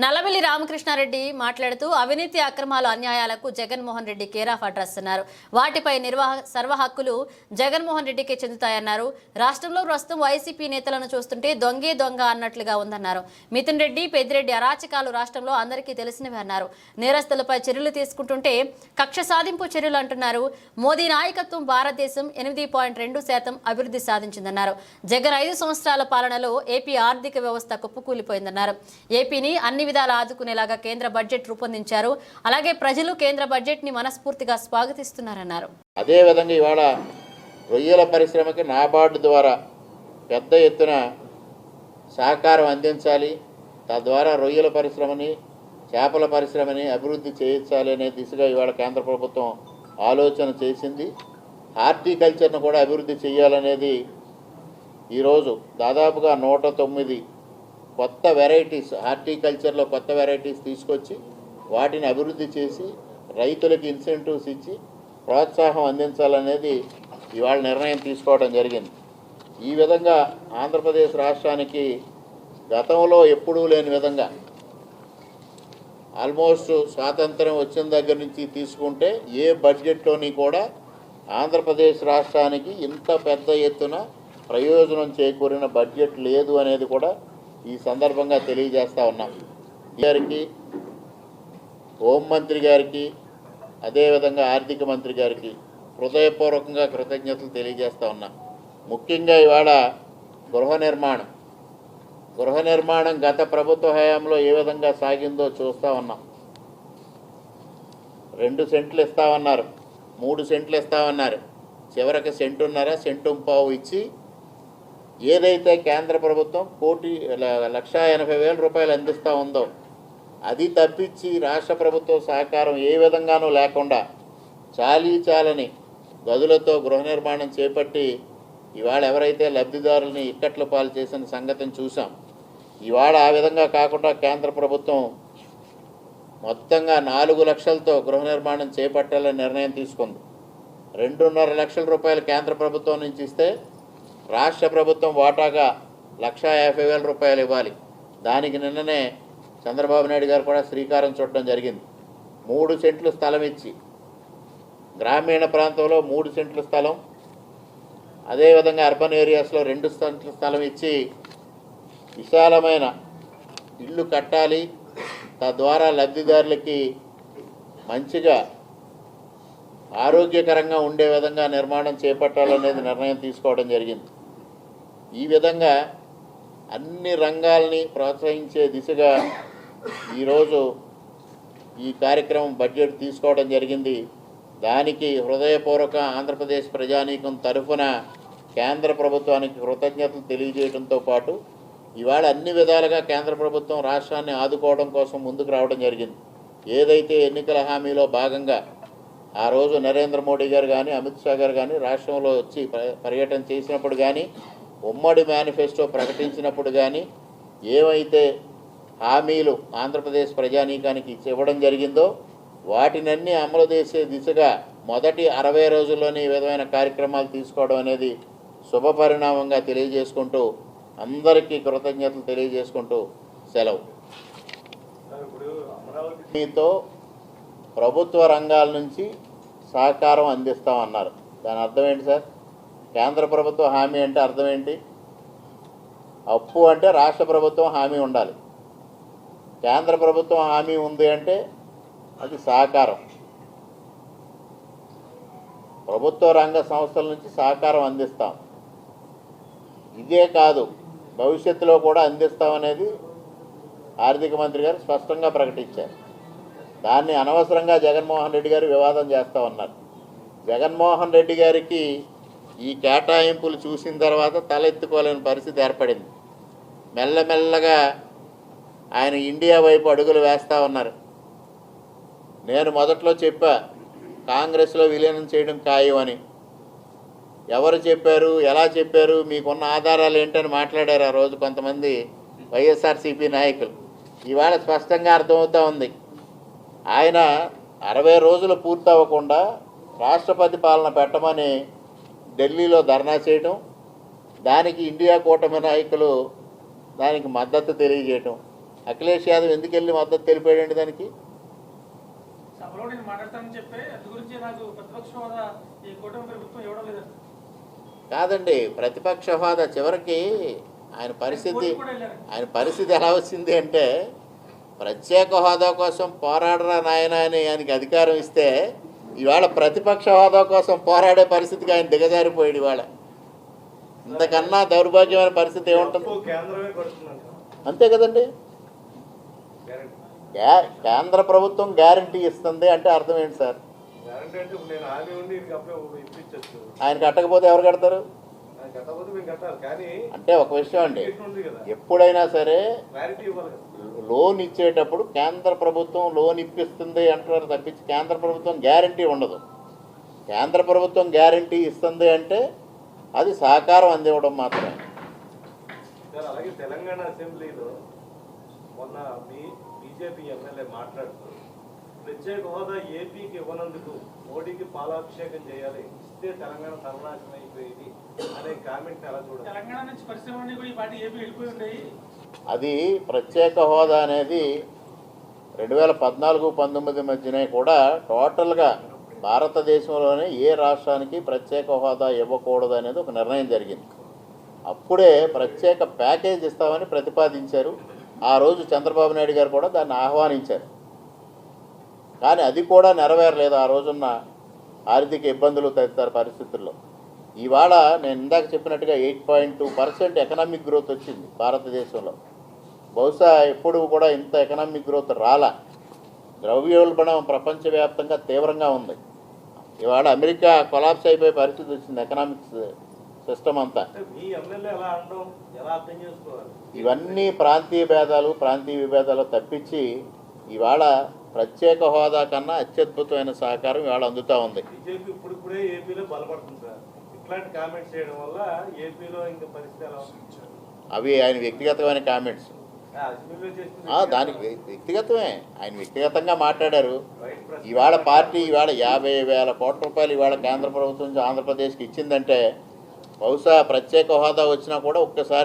నల్లమిల్లి రామకృష్ణారెడ్డి మాట్లాడుతూ అవినీతి అక్రమాలు అన్యాయాలకు Jaganmohan Reddy care of address అన్నారు. వాటిపై నిర్వాహ సర్వ హక్కులు జగన్మోహన్ రెడ్డికే చెందుతాయన్నారు. రాష్ట్రంలో ప్రస్తుతం వైసీపీ నేతలను చూస్తుంటే దొంగే దొంగ అన్నట్లుగా ఉందన్నారు. మిథున్ రెడ్డి పెద్దిరెడ్డి అరాచకాలు రాష్ట్రంలో అందరికీ తెలిసినవి అన్నారు. నేరస్తులపై చర్యలు తీసుకుంటుంటే కక్ష సాధింపు చర్యలు అంటున్నారు. మోదీ నాయకత్వం భారతదేశం ఎనిమిది పాయింట్ రెండు శాతం అభివృద్ధి సాధించిందన్నారు. జగన్ ఐదు సంవత్సరాల పాలనలో ఏపీ ఆర్థిక వ్యవస్థ కుప్పకూలిపోయిందన్నారు. ఏపీని అన్ని అన్ని విధాలా ఆదుకునేలాగా కేంద్ర బడ్జెట్ రూపొందించారు. అలాగే ప్రజలు కేంద్ర బడ్జెట్ని మనస్ఫూర్తిగా స్వాగతిస్తున్నారన్నారు. అదే విధంగా ఇవాళ రొయ్యల పరిశ్రమకి నాబార్డు ద్వారా పెద్ద ఎత్తున సహకారం అందించాలి. తద్వారా రొయ్యల పరిశ్రమని చేపల పరిశ్రమని అభివృద్ధి చేయించాలి అనే దిశగా ఇవాళ కేంద్ర ప్రభుత్వం ఆలోచన చేసింది. హార్టికల్చర్ను కూడా అభివృద్ధి చేయాలనేది ఈరోజు దాదాపుగా నూట తొమ్మిది కొత్త వెరైటీస్ హార్టికల్చర్లో కొత్త వెరైటీస్ తీసుకొచ్చి వాటిని అభివృద్ధి చేసి రైతులకు ఇన్సెంటివ్స్ ఇచ్చి ప్రోత్సాహం అందించాలనేది ఇవాళ నిర్ణయం తీసుకోవడం జరిగింది. ఈ విధంగా ఆంధ్రప్రదేశ్ రాష్ట్రానికి గతంలో ఎప్పుడూ లేని విధంగా ఆల్మోస్ట్ స్వాతంత్రం వచ్చిన దగ్గర నుంచి తీసుకుంటే ఏ బడ్జెట్లోని కూడా ఆంధ్రప్రదేశ్ రాష్ట్రానికి ఇంత పెద్ద ఎత్తున ప్రయోజనం చేకూరిన బడ్జెట్ లేదు అనేది కూడా ఈ సందర్భంగా తెలియజేస్తా ఉన్నాం. గారికి హోంమంత్రి గారికి అదేవిధంగా ఆర్థిక మంత్రి గారికి హృదయపూర్వకంగా కృతజ్ఞతలు తెలియజేస్తూ ఉన్నా. ముఖ్యంగా ఇవాళ గృహ నిర్మాణం. గృహ నిర్మాణం గత ప్రభుత్వ హయాంలో ఏ విధంగా సాగిందో చూస్తా ఉన్నాం. రెండు సెంట్లు ఇస్తామన్నారు మూడు సెంట్లు ఇస్తామన్నారు చివరికి సెంటున్నర సెంటు పావు ఇచ్చి ఏదైతే కేంద్ర ప్రభుత్వం కోటి లక్ష ఎనభై వేల రూపాయలు అందిస్తూ ఉందో అది తప్పించి రాష్ట్ర ప్రభుత్వం సహకారం ఏ విధంగానూ లేకుండా చాలీ చాలని గదులతో గృహ నిర్మాణం చేపట్టి ఇవాళ ఎవరైతే లబ్ధిదారుల్ని ఇక్కట్ల పాలు చేసిన సంగతిని చూసాం ఇవాళ ఆ విధంగా కాకుండా కేంద్ర ప్రభుత్వం మొత్తంగా నాలుగు లక్షలతో గృహ నిర్మాణం చేపట్టాలని నిర్ణయం తీసుకుంది. రెండున్నర లక్షల రూపాయలు కేంద్ర ప్రభుత్వం నుంచి ఇస్తే రాష్ట్ర ప్రభుత్వం వాటాగా లక్షా యాభై వేల రూపాయలు ఇవ్వాలి. దానికి నిన్ననే చంద్రబాబు నాయుడు గారు కూడా శ్రీకారం చుట్టడం జరిగింది. మూడు సెంట్లు స్థలం ఇచ్చి గ్రామీణ ప్రాంతంలో మూడు సెంట్ల స్థలం అదేవిధంగా అర్బన్ ఏరియాస్లో రెండు సెంట్ల స్థలం ఇచ్చి విశాలమైన ఇల్లు కట్టాలి. తద్వారా లబ్ధిదారులకి మంచిగా ఆరోగ్యకరంగా ఉండే విధంగా నిర్మాణం చేపట్టాలనేది నిర్ణయం తీసుకోవడం జరిగింది. ఈ విధంగా అన్ని రంగాల్ని ప్రోత్సహించే దిశగా ఈరోజు ఈ కార్యక్రమం బడ్జెట్ తీసుకోవడం జరిగింది. దానికి హృదయపూర్వక ఆంధ్రప్రదేశ్ ప్రజానీకం తరఫున కేంద్ర ప్రభుత్వానికి కృతజ్ఞతలు తెలియజేయడంతో పాటు ఇవాళ అన్ని విధాలుగా కేంద్ర ప్రభుత్వం రాష్ట్రాన్ని ఆదుకోవడం కోసం ముందుకు రావడం జరిగింది. ఏదైతే ఎన్నికల హామీలో భాగంగా ఆ రోజు నరేంద్ర మోడీ గారు కానీ అమిత్ షా గారు కానీ రాష్ట్రంలో వచ్చి ప- పర్యటన చేసినప్పుడు కానీ ఉమ్మడి మేనిఫెస్టో ప్రకటించినప్పుడు కానీ ఏవైతే హామీలు ఆంధ్రప్రదేశ్ ప్రజానీకానికి ఇవ్వడం జరిగిందో వాటినన్నీ అమలు చేసే దిశగా మొదటి అరవై రోజుల్లోనే ఈ విధమైన కార్యక్రమాలు తీసుకోవడం అనేది శుభ పరిణామంగా తెలియజేసుకుంటూ అందరికీ కృతజ్ఞతలు తెలియజేసుకుంటూ సెలవు. మీతో ప్రభుత్వ రంగాల నుంచి సహకారం అందిస్తామన్నారు. దాని అర్థం ఏంటి సార్? కేంద్ర ప్రభుత్వం హామీ అంటే అర్థం ఏంటి? అప్పు అంటే రాష్ట్ర ప్రభుత్వం హామీ ఉండాలి. కేంద్ర ప్రభుత్వం హామీ ఉంది అంటే అది సహకారం. ప్రభుత్వ రంగ సంస్థల నుంచి సహకారం అందిస్తాం. ఇదే కాదు భవిష్యత్తులో కూడా అందిస్తామనేది ఆర్థిక మంత్రి గారు స్పష్టంగా ప్రకటించారు. దాన్ని అనవసరంగా జగన్మోహన్ రెడ్డి గారు వివాదం చేస్తూ ఉన్నారు. జగన్మోహన్ రెడ్డి గారికి ఈ కేటాయింపులు చూసిన తర్వాత తలెత్తుకోలేని పరిస్థితి ఏర్పడింది. మెల్లమెల్లగా ఆయన ఇండియా వైపు అడుగులు వేస్తూ ఉన్నారు. నేను మొదట్లో చెప్పా కాంగ్రెస్లో విలీనం చేయడం ఖాయం అని. ఎవరు చెప్పారు ఎలా చెప్పారు మీకున్న ఆధారాలు ఏంటని మాట్లాడారు ఆ రోజు కొంతమంది వైఎస్ఆర్సీపీ నాయకులు. ఇవాళ స్పష్టంగా అర్థమవుతూ ఉంది. ఆయన అరవై రోజులు పూర్తి అవ్వకుండా రాష్ట్రపతి పాలన పెట్టమని ఢిల్లీలో ధర్నా చేయటం దానికి ఇండియా కూటమి నాయకులు దానికి మద్దతు తెలియజేయటం. అఖిలేష్ యాదవ్ ఎందుకు వెళ్ళి మద్దతు తెలిపాడండి దానికి? కాదండి ప్రతిపక్ష హోదా చివరికి ఆయన పరిస్థితి ఆయన పరిస్థితి ఎలా వచ్చింది అంటే ప్రత్యేక హోదా కోసం పోరాడరా నాయన అని ఆయనకి అధికారం ఇస్తే ఇవాళ ప్రతిపక్ష హోదా కోసం పోరాడే పరిస్థితికి ఆయన దిగజారిపోయాడు ఇవాళ. ఇంతకన్నా దౌర్భాగ్యమైన పరిస్థితి ఏముంటుంది? అంతే కదండి. కేంద్ర ప్రభుత్వం గ్యారంటీ ఇస్తుంది అంటే అర్థం ఏంటి సార్? ఆయన కట్టకపోతే ఎవరు కడతారు? అంటే ఒక విషయం అండి. ఎప్పుడైనా సరే లోన్ ఇచ్చేటప్పుడు కేంద్ర ప్రభుత్వం లోన్ ఇప్పిస్తుంది అంటారు తప్పించి కేంద్ర ప్రభుత్వం గ్యారంటీ ఉండదు. కేంద్ర ప్రభుత్వం గ్యారంటీ ఇస్తుంది అంటే అది సహకారం అందివ్వడం మాత్రమే. అలాగే తెలంగాణ అసెంబ్లీలో మొన్న మీ బీజేపీ ఎమ్మెల్యే మాట్లాడుతూ ప్రత్యేక హోదా ఏపీకి ఇవ్వనందుకు మోడీకి పాలాభిషేకం చేయాలి ఇస్తే తెలంగాణ సర్వనాశనం అయిపోయేది అనే కామెంట్ ఎలా చూడాలి తెలంగాణ నుంచి పరిశ్రమలన్నీ కూడా ఈ పార్టీ ఏపీ వెళ్ళిపోయి ఉన్నాయి అది ప్రత్యేక హోదా అనేది రెండు వేల పద్నాలుగు పంతొమ్మిది మధ్యనే కూడా టోటల్గా భారతదేశంలోనే ఏ రాష్ట్రానికి ప్రత్యేక హోదా ఇవ్వకూడదు అనేది ఒక నిర్ణయం జరిగింది. అప్పుడే ప్రత్యేక ప్యాకేజ్ ఇస్తామని ప్రతిపాదించారు. ఆ రోజు చంద్రబాబు నాయుడు గారు కూడా దాన్ని ఆహ్వానించారు. కానీ అది కూడా నెరవేరలేదు ఆ రోజున్న ఆర్థిక ఇబ్బందులు తదితర పరిస్థితుల్లో. ఇవాళ నేను ఇందాక చెప్పినట్టుగా eight point two percent economic growth వచ్చింది భారతదేశంలో. బహుశా ఎప్పుడు కూడా ఇంత ఎకనామిక్ గ్రోత్ రాలా. ద్రవ్యోల్బణం ప్రపంచవ్యాప్తంగా తీవ్రంగా ఉంది. ఇవాళ అమెరికా కొలాప్స్ అయిపోయే పరిస్థితి వచ్చింది ఎకనామిక్స్ సిస్టమ్ అంతా. ఇవన్నీ ప్రాంతీయ భేదాలు ప్రాంతీయ విభేదాలు తప్పించి ఇవాళ ప్రత్యేక హోదా కన్నా అత్యద్భుతమైన సహకారం ఇవాళ అందుతూ ఉంది. కామెంట్స్ చేయడం వల్ల ఏపీలో ఇంకా పరిస్థితి ఎలా అవి ఆయన వ్యక్తిగతమైన కామెంట్స్. దానికి వ్య- వ్యక్తిగతమే. ఆయన వ్యక్తిగతంగా మాట్లాడారు. ఇవాళ పార్టీ ఇవాళ యాభై వేల కోట్ల రూపాయలు ఇవాళ కేంద్ర ప్రభుత్వం నుంచి ఆంధ్రప్రదేశ్కి ఇచ్చిందంటే బహుశా ప్రత్యేక హోదా వచ్చినా కూడా ఒక్కసారి